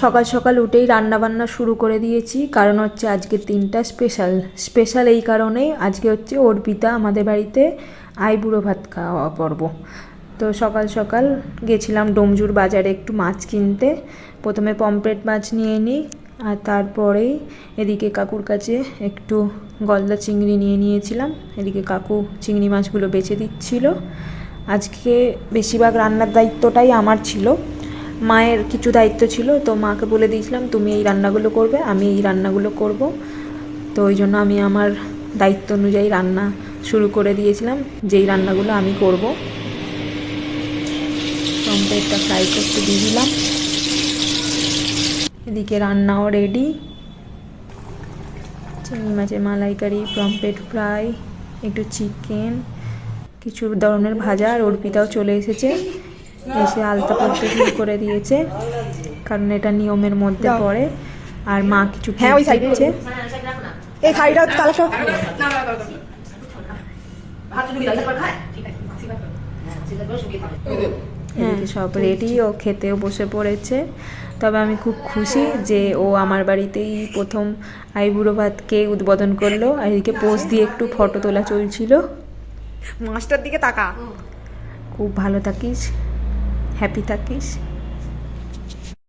সকাল সকাল উঠেই রান্না বান্না শুরু করে দিয়েছি। কারণ হচ্ছে আজকে তিনটা স্পেশাল স্পেশাল এই কারণেই আজকে হচ্ছে অর্পিতা আমাদের বাড়িতে আইবুড়ো ভাত খাওয়া পর্ব। তো সকাল সকাল গেছিলাম ডোমজুর বাজারে একটু মাছ কিনতে। প্রথমে পমপ্লেট মাছ নিয়ে নিই, আর তারপরেই এদিকে কাকুর কাছে একটু গলদা চিংড়ি নিয়ে নিয়েছিলাম। এদিকে কাকু চিংড়ি মাছগুলো বেছে দিচ্ছিল। আজকে বেশিরভাগ রান্নার দায়িত্বটাই আমার ছিল। মায়ের কিছু দায়িত্ব ছিল, তো মাকে বলে দিয়েছিলাম, তুমি এই রান্নাগুলো করবে, আমি এই রান্নাগুলো করব। তো ওই জন্য আমি আমার দায়িত্ব অনুযায়ী রান্না শুরু করে দিয়েছিলাম, যেই রান্নাগুলো আমি করব। পমপ্লেটটা ফ্রাই করতে দিয়ে দিলাম। এদিকে রান্নাও রেডি। চিংড়ি মাছের মালাইকারি পমপ্লেট ফ্রাই, একটু চিকেন, কিছু ধরনের ভাজা আর অর্পিতাও চলে এসেছে। এসে আলতা পড়তে শুরু করে দিয়েছে কারণ এটা নিয়মের মধ্যে পড়ে। আর মা কিছু হ্যাঁ, ওই দিচ্ছে। এই খাইটা তাহলে সব এদিকে সব রেডি ও খেতেও বসে পড়েছে। তবে আমি খুব খুশি যে ও আমার বাড়িতেই প্রথম আইবুড়ো ভাতকে উদ্বোধন করল। আর এদিকে পোস্ট দিয়ে একটু ফটো তোলা চলছিল। মাছটার দিকে তাকা। খুব ভালো থাকিস। হ্যাপি থাকিস।